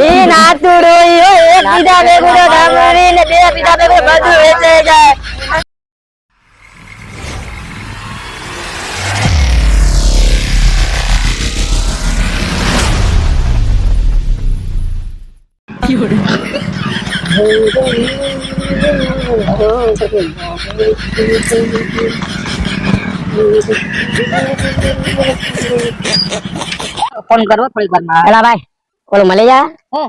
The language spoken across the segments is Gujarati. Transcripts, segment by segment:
ઈ નાતું રોઈ હો એક બીજા ભેગું તો ને બે બીજા ભેગું બધું વેચાઈ જાય. ફોન કરવો થોડીક વારમાં એલા ભાઈ ઓલું મળી જા? હું?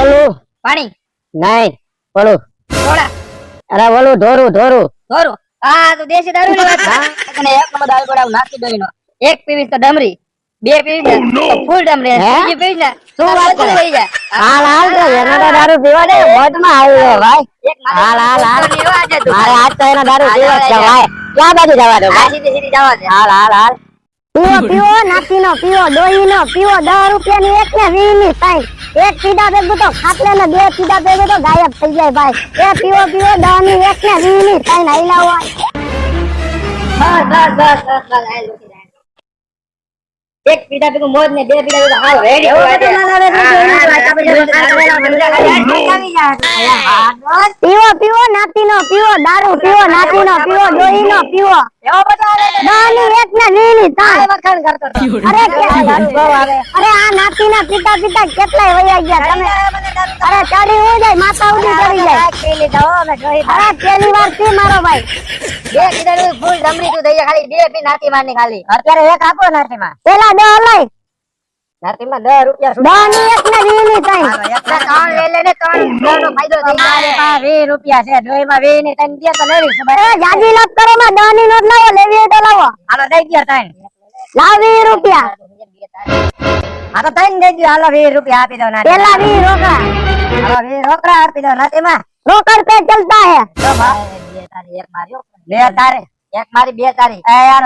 ઓલું પાણી? નહીં ઓલું સોડા? અરે ઓલું ઢોરું ઢોરું ઢોરું આ તો દેશી દારૂ ની વાત અને એક નંબર દારૂ ગોળાવું નાખી દઈનો. એક પીવી તો ડમરી બે પીવી ને ફૂલ ડમરી? ત્રીજી પીવીસ ને શું વાત કરે? થઈ જાય. હાલ હાલ તો એના દારૂ પીવા દે મોજમાં આવ્યો ભાઈ. એક મારે હાલ હાલ હાલ. મારે આજ તો એના દારૂ પીવા પીવો છે ભાઈ. ક્યાં બાજુ જવા દો ભાઈ? સીધી સીધી જવા દે. હાલ હાલ હાલ. પીવો પીવો. નાખી નો પીવો ડોહી નો પીવો દસ રૂપિયા ની એક ને વી ની સાઈન. એક પીડા ભેગું તો ખાટલે ને બે પીડા ભેગું તો ગાયબ થઈ જાય ભાઈ. એ પીવો પીવો દસની એક ને વી ની સાઈન હાઈલા લાવો. એક પીડા ભેગું મોજ ને બે પીડા ભેગું હાલ રેડી પીવો પીવો નાખી નો પીવો દારૂ પીવો નાખી નો પીવો ડોહી નો પીવો. એવો બધા ને. દસની એક ને વીસની સાઈન વખાણ કરતો અરે કે- દારૂ બહુ આવે. અરે આ નાખી ના પીતા પીતા કેટલાય વયા ગયા તમે? અરે ચડી હું જાય માથા ઉડી ચડી જાય. પી લીધા અમે જોઈ અરે પેલી વાર પી મારો ભાઈ. બે કીધેલું ફૂલ તું ખાલી બે પી નાતી મારની ખાલી. અત્યારે એક આપો નાતીમાં. પેલા દસ લઈ નાતીમાં દસ રૂપિયા દસ એક ને વીસની સાઈન ત્રણ લે ને ત્રણ નો ફાયદો થઈ જાય પાંચ વીસ રૂપિયા છે ડોહીમાં વીસની ત્રણ દે તો લેવી છે. એ જાજી લપ કરો માં દસની નોટ લાવો લેવી તો લાવો. હાલો દઈ દો ત્રણ. લાવ વીસ રૂપિયા. હા તો ત્રણ દઈ દો હાલો વીસ રૂપિયા આપી દો નાતી પેલા વીસ રોકડા. હાલો વીસ રોકડા આપી દો નાતીમાં રોકડ પે ચલતા હે. તો ભાઈ, બે તારી એક મારી બે તારે. એક મારી બે તારી. એ યાર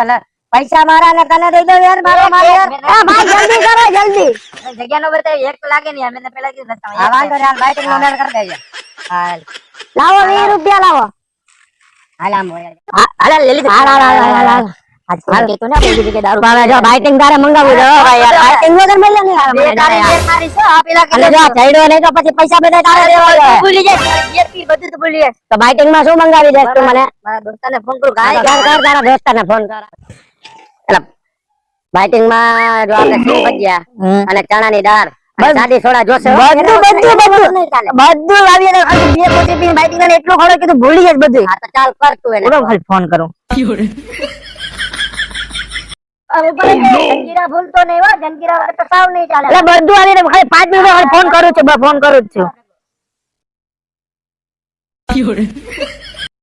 પૈસા મારા ને તને દઈ દો યાર મારો મારો યાર. એ ભાઈ જલ્દી કરો જલ્દી. જગ્યા નો બતાવી એક તો લાગે નહીં અમે પેલા કીધું નથી. હા વાંધો હાલ બાઈક નો ઓર્ડર કરી દેજો. હાલ. લાવો 20 રૂપિયા લાવો. હાલ આમ હાલ લીધું. હાલ હાલ હાલ હાલ હાલ. આજ કે તો ને બીજી જગ્યાએ દારૂ હવે જો બાઇટિંગ તારે મંગાવું જો ભાઈ યાર બાઇટિંગ વગર મળે નહીં યાર બે તારે યાર. બે તારી શું આ પેલા કે જો ચડ્યો નહીં તો પછી પૈસા બધા તારે દેવા ભૂલી જાય યાર પી બધું તો ભૂલી જાય. તો બાઇટિંગમાં શું મંગાવી દેસ તું મને? મારા દોસ્તાને ફોન કરું ગાય કર કર તારા દોસ્તાને ફોન કર. એટલે બાઇટિંગમાં જો આપણે સિંગ ભજીયા અને ચણાની દાળ અને સાદી સોડા જોશે બધું બધું બધું. બધું લાવી અને ખાલી બે પોતે પીને બાઇટિંગ ને એટલું ખોડો તું ભૂલી જાય બધું હા તો ચાલ કર તું એને. ખાલી ફોન કરું. હવે ભલે કે ભૂલતો નહીં હો જંજીરા વગર તો સાવ નહીં ચાલે. એટલે બધું આવીને ખાલી પાંચ મિનિટ ખાલી ફોન કરું છું ફોન કરું જ છું.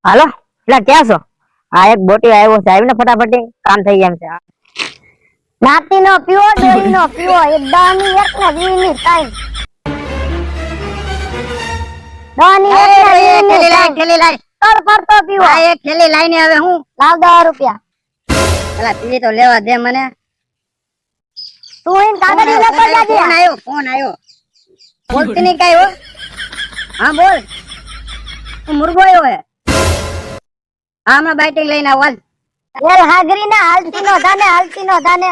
હાલો એટલે ક્યાં છો? હા એક બોટી આવ્યો છે. આવીને ફટાફટ કામ થઈ જાય છે. નાતી નો પીવો ડોહી નો પીવો એ એક ને વી ની ટાઈમ દસ એક ને વી ની ખેલી લાઈ સાઈન ખેલી લાઈ કર પડતો પીવો આ એક ખેલી લાઈને હવે હું? લાવ દસ રૂપિયા. પેલા પી તો લેવા દે મને. તું ઇન કાગડી લે પર જાજે. ફોન આવ્યો ફોન આવ્યો. બોલતી નહીં કાંઈ હો. હા બોલ. મુર્ગો આવ્યો હે. હા હમણાં બાઇટિંગ લઈને આવલ એલ હાગરી ને હાલતી નો દાને હાલતી નો દાને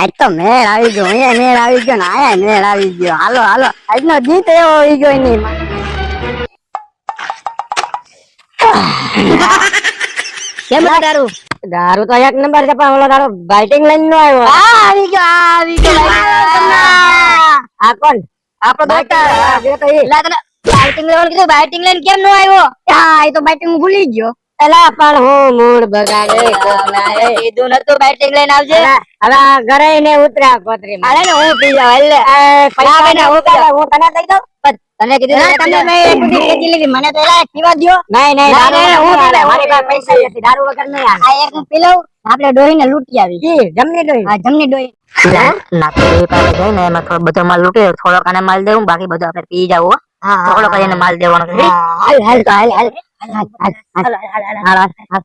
આજ તો મેળ આવી ગયો અહીંયા મેળ આવી ગયો ને આયા મેળ આવી ગયો. હાલો હાલો. આજનો ગીત એવો આવી ગયો ની કેમ તારું દારૂ? તો એક નંબર છે પણ ઓલો તારો બાઇટિંગ લઈને નો આવ્યો. આ આવી ગયો આ આવી ગયો આ કોણ? આપણો દોસ્ત હા, તો એ. લા તને બાઇટિંગ લેવાનું કીધું બાઇટિંગ લઈને કેમ નો આવ્યો? હા એ તો બાઇટિંગ ભૂલી ગયો. એલા પણ હું મૂળ બગાડે કોકના કીધું નતું બેટિંગ લઈને આવજે. હવે ઘરે ને ઉતરા કોતરી અરે ને હું પી જાવ એટલે. પૈસા બેન, હું ઉતારે, હું તને દઈ દઉં? તને કીધું તમે મેં એક બધી ખેંચી લીધી. મને તો એલા પીવા દ્યો. નહીં નહીં દારૂ હું પીવા, મારી પાસે પૈસા નથી. દારૂ વગર નહીં આ એક હું પી લઉં આપણે ડોહીને લૂંટી આવી. જી જમની ડોઈ. હા જમની ડોહી. નાખી પાસે જઈને એમાં થોડો બધો માલ લૂંટી થોડોક આને માલ દેવું બાકી બધું આપણે પી જવું થોડોક કરીને માલ દેવાનો હાલ હાલ તો હાલ હાલ. હાલ હાલ હાલ હાલ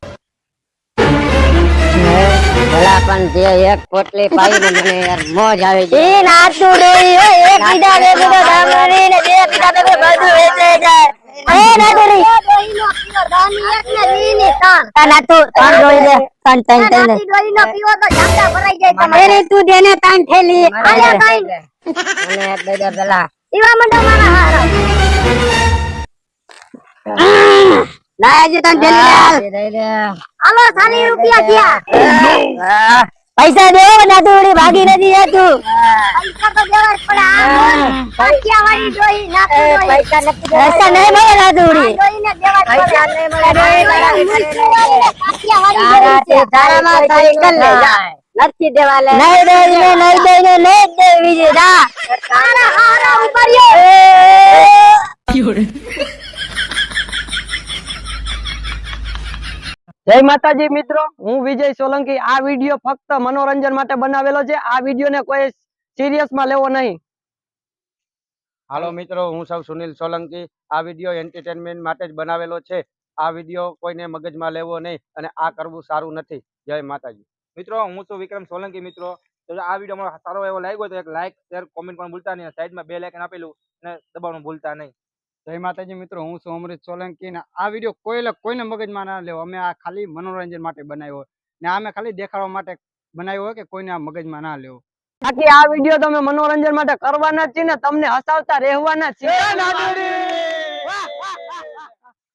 ભલા પણ જે એક પોટલી પાઈ ને મને યાર મોજ આવી ગઈ ઈ નાતું ડોહી એક પીડા ભેગું તો ને બે પીડા બધું જાય. પીવો એક ને દે પીવો ભરાઈ જાય તમારે દેને તાન થેલી. આલ્યા કાંઈ મને એક દે પેલા મારા હારા લાય જે હાલો સાલી રૂપિયા પૈસા દેવો નાતુડી ભાગી નથી જતું પૈસા તો દેવા જ પડે આ વાળી ડોહી નાથી પૈસા નથી પૈસા નહીં મળે દેવા પૈસા નહીં તારા તારી કર લે. નથી દેવાલે. નહીં દે નહીં દે નહીં દે બીજે જા હારા હારા ઉપર જય માતાજી મિત્રો હું વિજય સોલંકી. આ વીડિયો ફક્ત મનોરંજન માટે બનાવેલો છે. આ વીડિયો ને કોઈ સિરિયસમાં લેવો નહીં. હાલો મિત્રો હું સૌ સુનિલ સોલંકી. આ વીડિયો એન્ટરટેનમેન્ટ માટે જ બનાવેલો છે. આ વીડિયો કોઈને મગજમાં લેવો નહીં અને આ કરવું સારું નથી. જય માતાજી. મિત્રો હું છું વિક્રમ સોલંકી મિત્રો. તો આ વીડિયો સારો એવો લાગ્યો તો એક લાઈક શેર કોમેન્ટ પણ ભૂલતા નહીં. સાઈડમાં બે લાઈકન આપેલું અને દબાવવાનું ભૂલતા નહીં. જય માતાજી મિત્રો. હું છું અમૃત સોલંકી ને આ વીડિયો કોઈ લ- કોઈને મગજમાં ના લેવો. અમે આ ખાલી મનોરંજન માટે બનાવ્યો ને આ અમે ખાલી દેખાડવા માટે બનાવ્યો હોય કે કોઈને આ મગજમાં ના લેવો. બાકી આ વીડિયો તમે મનોરંજન માટે કરવાના જ છે ને. તમને હસાવતા રહેવાના છે